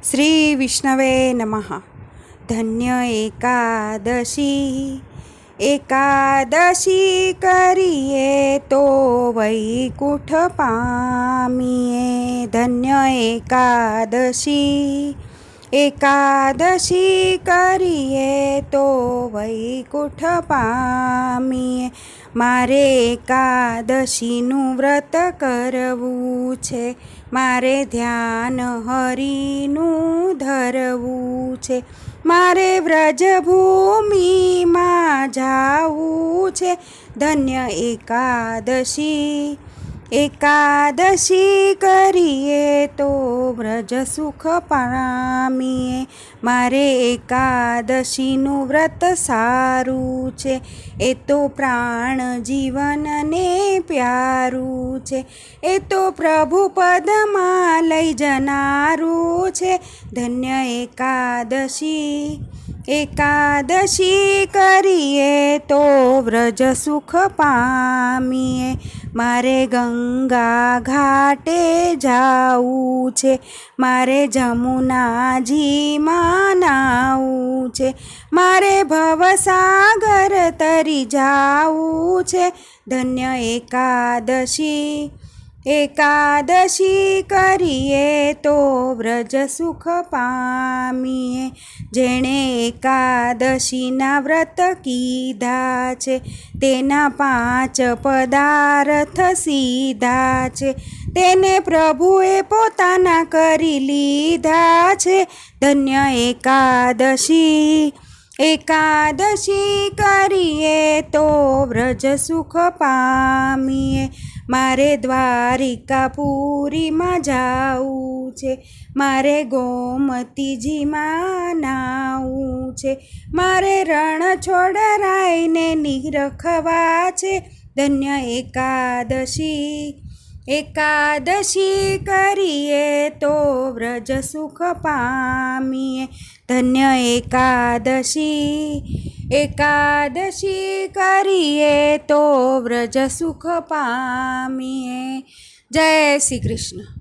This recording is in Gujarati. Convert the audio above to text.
શ્રી વિષ્ણવે નમઃ ધન્ય એકાદશી એકાદશી કરીએ તો વૈકુંઠ પામીએ ધન્ય એકાદશી એકાદશી કરીએ તો વૈકુંઠ પામીએ મારે એકાદશીનું વ્રત કરવું છે. મારે ધ્યાન હરિનું ધરવું છે. મારે વ્રજભૂમિમાં જાવું છે. ધન્ય એકાદશી એકાદશી કરીએ તો વ્રજ સુખ પામીએ મારે એકાદશીનું વ્રત સારું છે એ તો પ્રાણ જીવનને પ્યારું છે એ તો પ્રભુ પદમાં લઈ જનારું છે ધન્ય એકાદશી એકાદશી કરીએ તો વ્રજ સુખ પામીએ. મારે ગંગા ઘાટે જાવું છે. મારે જમુનાજીમાં નાવું છે. મારે ભવસાગર તરી જાવું છે. ધન્ય એકાદશી એકાદશી કરીએ તો વ્રજ સુખ પામીએ જેણે એકાદશીના વ્રત કીધા છે, તેના પાંચ પદાર્થ સીધા છે. તેને પ્રભુએ પોતાના કરી લીધા છે. ધન્ય એકાદશી એકાદશી કરીએ તો વ્રજ સુખ પામીએ. મારે દ્વારિકાપુરીમાં જાવું છે, મારે ગોમતીજીમાં નાવું છે, મારે રણ છોડરાઈને નિરખવા છે, ધન્ય એકાદશી એકાદશી કરીએ તો વ્રજ સુખ પામીએ. ધન્ય એકાદશી એકાદશી કરીએ તો વ્રજ સુખ પામીએ. જય શ્રી કૃષ્ણ.